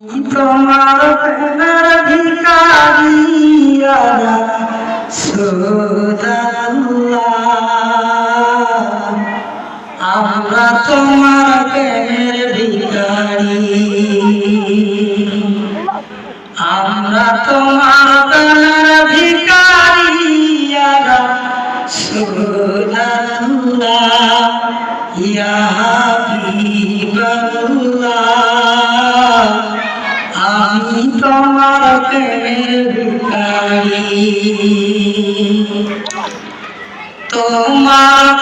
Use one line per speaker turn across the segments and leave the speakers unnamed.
তোমার ভিকারিয়া আমরা তোমার প্রেমের ভিকারি আমরা তোমার প্রেমের ভিকারিয়া সুদাল্লাহ ইয়া হাবিবাল্লাহ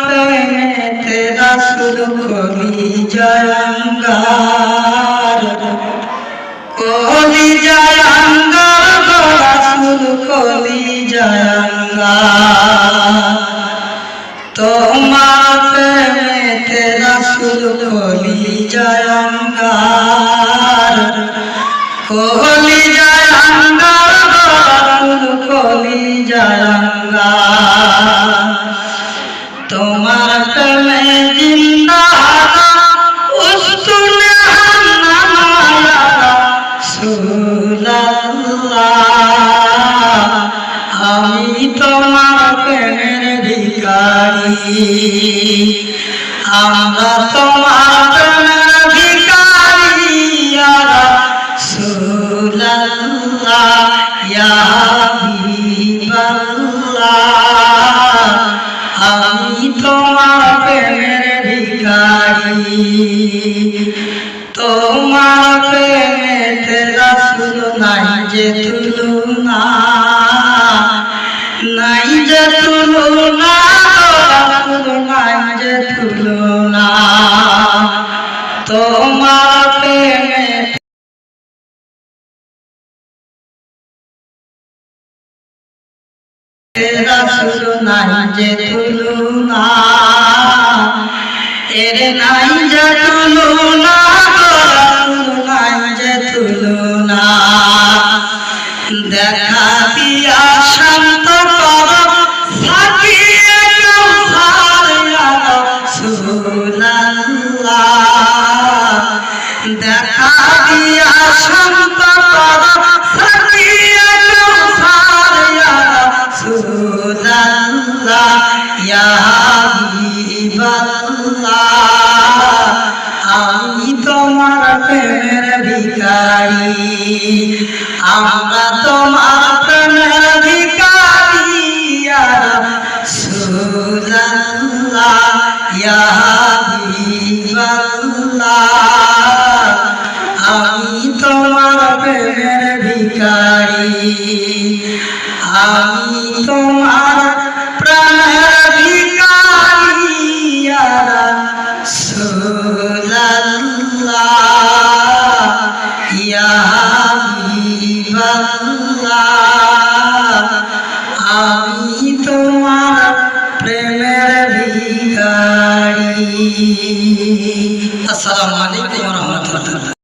প্রেমেতে রাসুল কলি জয়ঙ্গার। কলি জয়ঙ্গার রাসুল কলি জয়ঙ্গার। আমি তোমার প্রেমের ভিকারি আমরা তোমার প্রেমের ভিকারি সুল্লাহ ইয়া আমি তোমার প্রেমের ভিখারি। তোমার প্রেমেতে রাসুল নাই যে তুলনা। নাই যে তুলনা, রাসুল নাই যে তুলনা। তোমার প্রেমেতে রাসুল নাই যে তুলনা এর নাই যে তুলনা রাসুল দেখা আমি তোমার প্রেমের ভিখারি। আমরা তোমার প্রেমের ইয়া আমি তোমার প্রেমের ভিখারি। আমি